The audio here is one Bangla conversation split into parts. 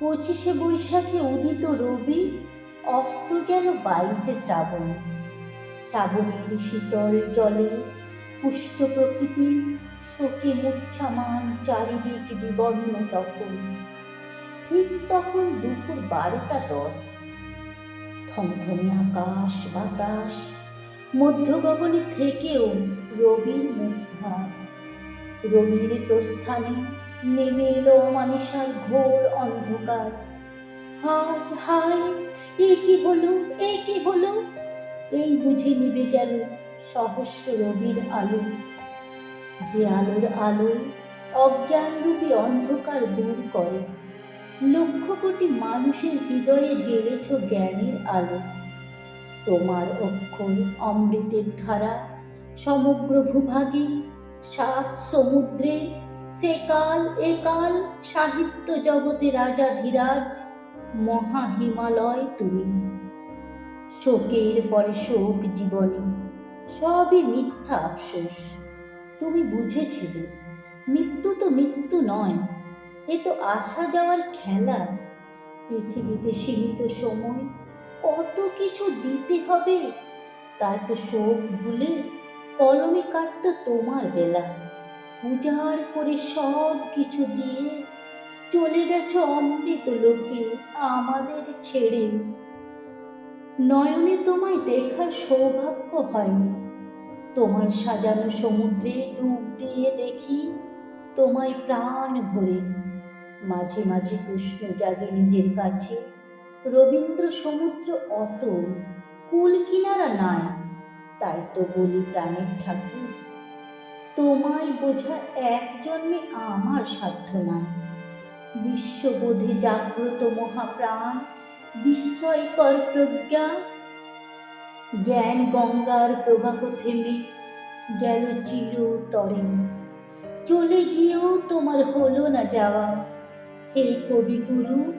পঁচিশে বৈশাখে উদিত রবি, অস্ত গেল বাইশে শ্রাবণ। শ্রাবণের শীতল জলে, পুষ্ট প্রকৃতি, শোকে মূর্ছামান চারিদিক বিবর্ণ তখন। ঠিক তখন দুপুর বারোটা দশ। থমথমে আকাশ, বাতাস, মধ্য গগনে থেকেও রবির মুগ্ধার রবির প্রস্থানে নেমে এলো অমানিসার ঘোর অন্ধকার। হায় হায় এ কি হলো, এ কি হলো? এই বুঝে নিবে গেল সহস্র রবির আলো। যে আলোর আলো অজ্ঞানরূপী অন্ধকার দূর করে। লক্ষ কোটি মানুষের হৃদয়ে জেলেছ জ্ঞানের আলো। তোমার অক্ষর অমৃতের ধারা, সমগ্র ভূভাগে সাত সমুদ্রে সে কাল এ কাল সাহিত্য জগতে রাজা ধীরাজ মহা হিমালয় তুমি। শোকের পরে শোক জীবনে, সবই মিথ্যা আফসোস। তুমি বুঝেছিলে, মৃত্যু তো মৃত্যু নয়, এ তো আসা যাওয়ার খেলা। পৃথিবীতে সীমিত সময়, কত কিছু দিতে হবে? তাই তো শোক ভুলে কলমে কাটত তোমার বেলা। উজাড় করে সব কিছু দিয়ে চলে গেছো অমৃত লোকে আমাদের ছেড়ে। নয়নে তোমায় দেখার সৌভাগ্য হয়নি। তোমার সাজানো সমুদ্রে ডুব দিয়ে দেখি তোমায় প্রাণ ভরে। মাঝে মাঝে প্রশ্ন জাগে নিজের কাছে। রবীন্দ্র সমুদ্র অত কুল কিনারা নাই। তাই তো বলি প্রাণের ঠাকুর তোমায় বোঝা এক জন্মে আমার সাধ্য নাই। বিশ্ববোধে জাগ্রত মহাপ্রাণ, বিস্ময়কর প্রজ্ঞা। জ্ঞান গঙ্গার প্রবাহ থেমে গেল চির চিরতরে। চলে গিয়েও তোমার হলো না যাওয়া। হে কবিগুরু,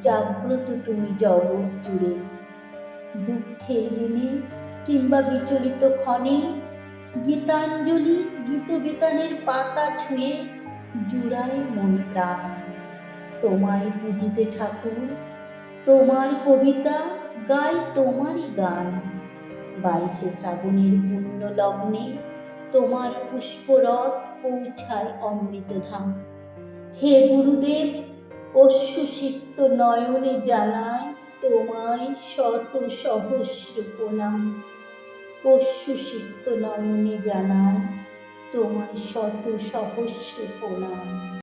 জাগ্রত তুমি জগৎ জুড়ে। দুঃখের দিনে কিংবা বিচলিত ক্ষণে গীতাঞ্জলি গীতবিতানের পাতা ছুঁয়ে জুড়ায় মন প্রাণ। তোমায় পুজিতে ঠাকুর, তোমার কবিতা গাই তোমারই গান। বাইশে শ্রাবণের পুণ্য লগ্নে তোমার পুষ্পরথ পৌঁছায় অমৃতধাম। হে গুরুদেব অশ্রুসিক্ত নয়নে জানায় তোমায় শত সহস্র প্রণাম। অশ্রুসিক্ত নয়নে জানায় তোমার শত সহস্র প্রণাম।